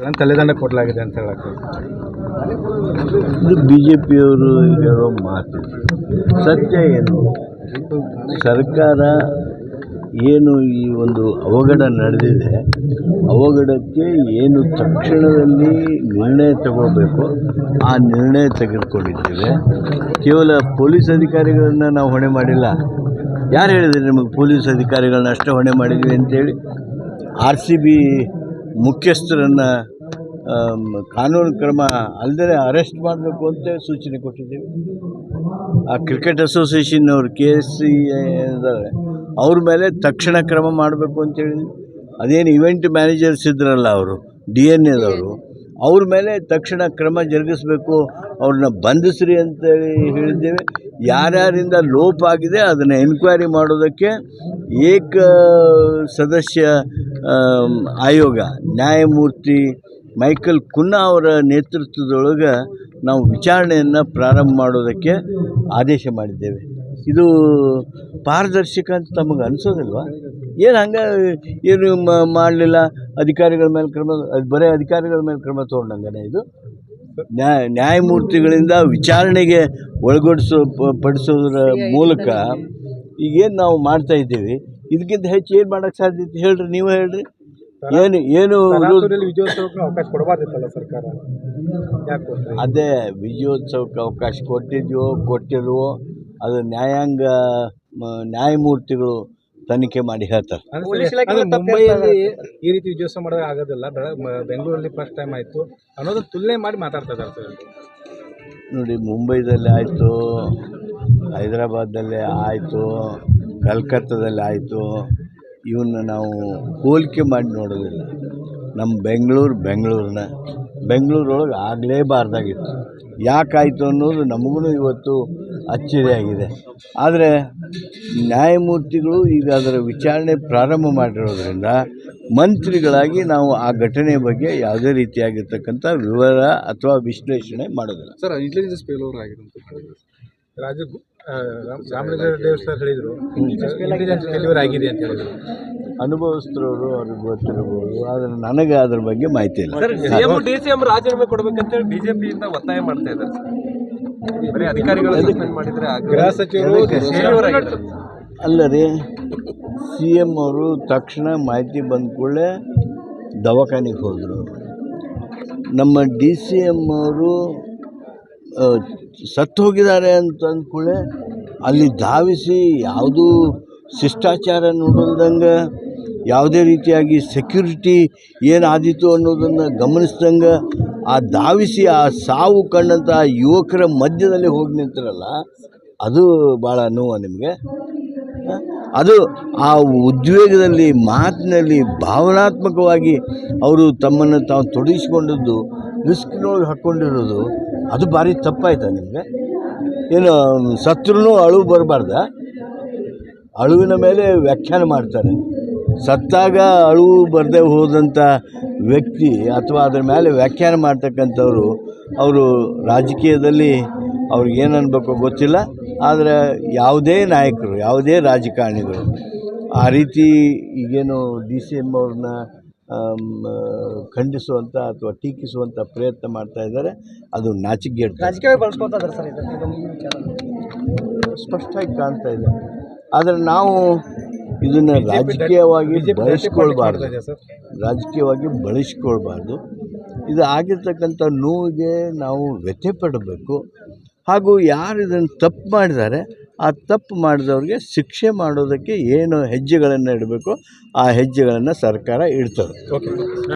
ತಲೆದಂಡ ಕೊಡಲಾಗಿದೆ ಅಂತ ಹೇಳಕ್ಕೆ ಇದು ಬಿ ಜೆ ಪಿಯವರು ಹೇಳೋ ಮಾತು ಸತ್ಯ ಏನು? ಸರ್ಕಾರ ಏನು ಈ ಒಂದು ಅವಘಡ ನಡೆದಿದೆ, ಅವಘಡಕ್ಕೆ ಏನು ತಕ್ಷಣದಲ್ಲಿ ನಿರ್ಣಯ ತಗೋಬೇಕು, ಆ ನಿರ್ಣಯ ತೆಗೆದುಕೊಂಡಿದ್ದೇವೆ. ಕೇವಲ ಪೊಲೀಸ್ ಅಧಿಕಾರಿಗಳನ್ನ ನಾವು ಹೊಣೆ ಮಾಡಿಲ್ಲ. ಯಾರು ಹೇಳಿದ್ರು ನಿಮಗೆ ಪೊಲೀಸ್ ಅಧಿಕಾರಿಗಳನ್ನ ಅಷ್ಟೇ ಹೊಣೆ ಮಾಡಿದ್ವಿ ಅಂತೇಳಿ? ಆರ್ ಸಿ ಬಿ ಮುಖ್ಯಸ್ಥರನ್ನು ಕಾನೂನು ಕ್ರಮ ಅಲ್ಲದೆ ಅರೆಸ್ಟ್ ಮಾಡಬೇಕು ಅಂತ ಸೂಚನೆ ಕೊಟ್ಟಿದ್ದೀವಿ. ಆ ಕ್ರಿಕೆಟ್ ಅಸೋಸಿಯೇಷನ್ ಅವರು ಕೆ ಎಸ್ ಸಿ ಇದ್ದಾರೆ ಅವ್ರ ಮೇಲೆ ತಕ್ಷಣ ಕ್ರಮ ಮಾಡಬೇಕು ಅಂತೇಳಿ ಅದೇನು ಇವೆಂಟ್ ಮ್ಯಾನೇಜರ್ಸ್ ಇದ್ರಲ್ಲ ಅವರು, ಡಿ ಎನ್ ಎದವರು ಅವ್ರ ಮೇಲೆ ತಕ್ಷಣ ಕ್ರಮ ಜರುಗಿಸಬೇಕು, ಅವ್ರನ್ನ ಬಂಧಿಸ್ರಿ ಅಂತೇಳಿ ಹೇಳಿದ್ದೇವೆ. ಯಾರ್ಯಾರಿಂದ ಲೋಪ ಆಗಿದೆ ಅದನ್ನು ಎನ್ಕ್ವೈರಿ ಮಾಡೋದಕ್ಕೆ ಏಕ, ಸದಸ್ಯ ಆಯೋಗ. ನ್ಯಾಯಮೂರ್ತಿ ಮೈಕಲ್ ಕುನ್ನಾ ಅವರ ನೇತೃತ್ವದೊಳಗೆ ನಾವು ವಿಚಾರಣೆಯನ್ನು ಪ್ರಾರಂಭ ಮಾಡೋದಕ್ಕೆ ಆದೇಶ ಮಾಡಿದ್ದೇವೆ. ಇದು ಪಾರದರ್ಶಕ ಅಂತ ತಮಗೆ ಅನಿಸೋದಿಲ್ವಾ? ಏನು ಹಂಗೆ ಏನು ಮಾಡಲಿಲ್ಲ? ಅಧಿಕಾರಿಗಳ ಮೇಲೆ ಕ್ರಮ ಅದು ಬರೀ ಅಧಿಕಾರಿಗಳ ಮೇಲೆ ಕ್ರಮ ತೊಗೊಂಡಂಗೆ ಇದು? ನ್ಯಾಯ ನ್ಯಾಯಮೂರ್ತಿಗಳಿಂದ ವಿಚಾರಣೆಗೆ ಒಳಗೊಡಿಸೋ ಪಡಿಸೋದ್ರ ಮೂಲಕ ಈಗೇನು ನಾವು ಮಾಡ್ತಾ ಇದ್ದೀವಿ? ಇದಕ್ಕಿಂತ ಹೆಚ್ಚು ಏನು ಮಾಡೋಕ್ಕೆ ಸಾಧ್ಯತೆ ಹೇಳ್ರಿ ನೀವು ಹೇಳ್ರಿ. ಏನು ಏನು ವಿಜಯೋತ್ಸವಕ್ಕೆ ಅವಕಾಶ ಕೊಡಬಾರ್ದಿತ್ತಲ್ಲ ಸರ್ಕಾರ? ಯಾಕೆ ಅದೇ ವಿಜಯೋತ್ಸವಕ್ಕೆ ಅವಕಾಶ ಕೊಟ್ಟಿದ್ಯೋ ಕೊಟ್ಟಿಲ್ವೋ ಅದು ನ್ಯಾಯಾಂಗ ಮ- ನ್ಯಾಯಮೂರ್ತಿಗಳು ತನಿಖೆ ಮಾಡಿ ಹೇಳ್ತಾರೆ. ಮುಂಬೈಯಲ್ಲಿ ಈ ರೀತಿ ವಿಜಯೋತ್ಸವ ಮಾಡೋದು ಆಗೋದಿಲ್ಲ. ಬೆಂಗಳೂರಲ್ಲಿ ಫಸ್ಟ್ ಟೈಮ್ ಆಯಿತು ಅನ್ನೋದು ತುಲನೆ ಮಾಡಿ ಮಾತಾಡ್ತಾ ಇದ್ದಾರೆ ಸರ್. ನೋಡಿ ಮುಂಬೈದಲ್ಲಿ ಆಯಿತು ಹೈದರಾಬಾದಲ್ಲಿ ಆಯಿತು ಕಲ್ಕತ್ತಾದಲ್ಲಿ ಆಯಿತು ಇವನ್ನ ನಾವು ಹೋಲಿಕೆ ಮಾಡಿ ನೋಡೋದಿಲ್ಲ. ನಮ್ಮ ಬೆಂಗಳೂರು ಬೆಂಗಳೂರನ್ನ ಬೆಂಗಳೂರೊಳಗೆ ಆಗಲೇಬಾರ್ದಾಗಿತ್ತು. ಯಾಕಾಯಿತು ಅನ್ನೋದು ನಮಗೂ ಇವತ್ತು ಅಚ್ಚರಿಯಾಗಿದೆ. ಆದರೆ ನ್ಯಾಯಮೂರ್ತಿಗಳು ಈಗ ಅದರ ವಿಚಾರಣೆ ಪ್ರಾರಂಭ ಮಾಡಿರೋದ್ರಿಂದ ಮಂತ್ರಿಗಳಾಗಿ ನಾವು ಆ ಘಟನೆ ಬಗ್ಗೆ ಯಾವುದೇ ರೀತಿಯಾಗಿರ್ತಕ್ಕಂಥ ವಿವರ ಅಥವಾ ವಿಶ್ಲೇಷಣೆ ಮಾಡೋದಿಲ್ಲ. ಸರ್ ಇಂಟೆಲಿಜೆನ್ಸ್ ಫೇಲ್ಯೂರ್ ಆಗಿದೆ ರಾಜು ರಾಮಲಿಂಗಾರೆಡ್ಡಿ ದೇವಸ್ಥಾನ ಸರ್ ಹೇಳಿದರು ಇಂಟೆಲಿಜೆನ್ಸ್ ಫೇಲ್ಯೂರ್ ಆಗಿದೆ ಅಂತ ಹೇಳಿದ್ರು. ಅನುಭವಿಸಿದವರು ಅವ್ರಿಗೆ ಗೊತ್ತಿರಬಹುದು ಆದರೆ ನನಗೆ ಅದ್ರ ಬಗ್ಗೆ ಮಾಹಿತಿ ಇಲ್ಲ. ರಾಜೀನಾಮೆ ಕೊಡ್ಬೇಕಂತ ಬಿಜೆಪಿಯಿಂದ ಒತ್ತಾಯ ಮಾಡ್ತಾ ಇದ್ದಾರೆ ಸರ್. ಬರೀ ಅಧಿಕಾರಿಗಳು ಮಾಡಿದ್ರೆ ಗೃಹ ಸಚಿವರು ಅಲ್ಲ ರೀ ಸಿ ಎಂ ಅವರು ತಕ್ಷಣ ಮಾಹಿತಿ ಬಂದ ಕೂಡಲೇ ದವಾಖಾನೆಗೆ ಹೋದರು ನಮ್ಮ ಡಿ ಸಿ ಎಂ ಅವರು ಸತ್ತು ಹೋಗಿದ್ದಾರೆ ಅಂತ ಅಂದ್ಕೂಡಲೇ ಅಲ್ಲಿ ಧಾವಿಸಿ ಯಾವುದೂ ಶಿಷ್ಟಾಚಾರ ನೋಡಲ್ದಂಗೆ ಯಾವುದೇ ರೀತಿಯಾಗಿ ಸೆಕ್ಯೂರಿಟಿ ಏನಾದೀತು ಅನ್ನೋದನ್ನು ಗಮನಿಸ್ದಂಗೆ ಆ ಧಾವಿಸಿ ಆ ಸಾವು ಕಂಡಂಥ ಯುವಕರ ಮಧ್ಯದಲ್ಲಿ ಹೋಗಿ ನಿಂತಿರಲ್ಲ, ಅದು ಭಾಳ ನೋವು ನಿಮಗೆ. ಅದು ಆ ಉದ್ವೇಗದಲ್ಲಿ, ಮಾತಿನಲ್ಲಿ ಭಾವನಾತ್ಮಕವಾಗಿ ಅವರು ತಮ್ಮನ್ನು ತಾವು ತೊಡಗಿಸ್ಕೊಂಡದ್ದು ರಿಸ್ಕ್ನೊಳಗೆ ಹಾಕ್ಕೊಂಡಿರೋದು ಅದು ಭಾರಿ ತಪ್ಪಾಯ್ತಾ ನಿಮಗೆ. ಏನು ಸತ್ರೂ ಅಳು ಬರಬಾರ್ದ. ಅಳುವಿನ ಮೇಲೆ ವ್ಯಾಖ್ಯಾನ ಮಾಡ್ತಾರೆ. ಸತ್ತಾಗ ಅಳು ಬರದೆ ಹೋದಂಥ ವ್ಯಕ್ತಿ ಅಥವಾ ಅದರ ಮೇಲೆ ವ್ಯಾಖ್ಯಾನ ಮಾಡ್ತಕ್ಕಂಥವ್ರು, ಅವರು ರಾಜಕೀಯದಲ್ಲಿ ಅವ್ರಿಗೆ ಏನು ಅನ್ಬೇಕು ಗೊತ್ತಿಲ್ಲ. ಆದರೆ ಯಾವುದೇ ನಾಯಕರು, ಯಾವುದೇ ರಾಜಕಾರಣಿಗಳು ಆ ರೀತಿ ಈಗೇನು ಡಿ ಸಿ ಎಂ ಅವ್ರನ್ನ ಖಂಡಿಸುವಂಥ ಅಥವಾ ಟೀಕಿಸುವಂಥ ಪ್ರಯತ್ನ ಮಾಡ್ತಾ ಇದ್ದಾರೆ. ಅದು ನಾಚಿಕೆ ರಾಜಕೀಯ ಬಳಸ್ಕೊತಾ ಇದ್ದಾರೆ ಸರ್ ಸ್ಪಷ್ಟವಾಗಿ ಕಾಣ್ತಾ ಇದೆ. ಆದರೆ ನಾವು ಇದನ್ನು ರಾಜಕೀಯವಾಗಿ ಬಳಸ್ಕೊಳ್ಬಾರ್ದು. ರಾಜಕೀಯವಾಗಿ ಬಳಸ್ಕೊಳ್ಬಾರ್ದು. ಇದು ಆಗಿರ್ತಕ್ಕಂಥ ನೋವಿಗೆ ನಾವು ವ್ಯಥೆ ಪಡಬೇಕು. ಹಾಗೂ ಯಾರು ಇದನ್ನು ತಪ್ಪು ಮಾಡಿದ್ದಾರೆ ಆ ತಪ್ಪು ಮಾಡಿದವ್ರಿಗೆ ಶಿಕ್ಷೆ ಮಾಡೋದಕ್ಕೆ ಏನು ಹೆಜ್ಜೆಗಳನ್ನು ಇಡಬೇಕು ಆ ಹೆಜ್ಜೆಗಳನ್ನು ಸರ್ಕಾರ ಇಡ್ತದೆ. ಓಕೆ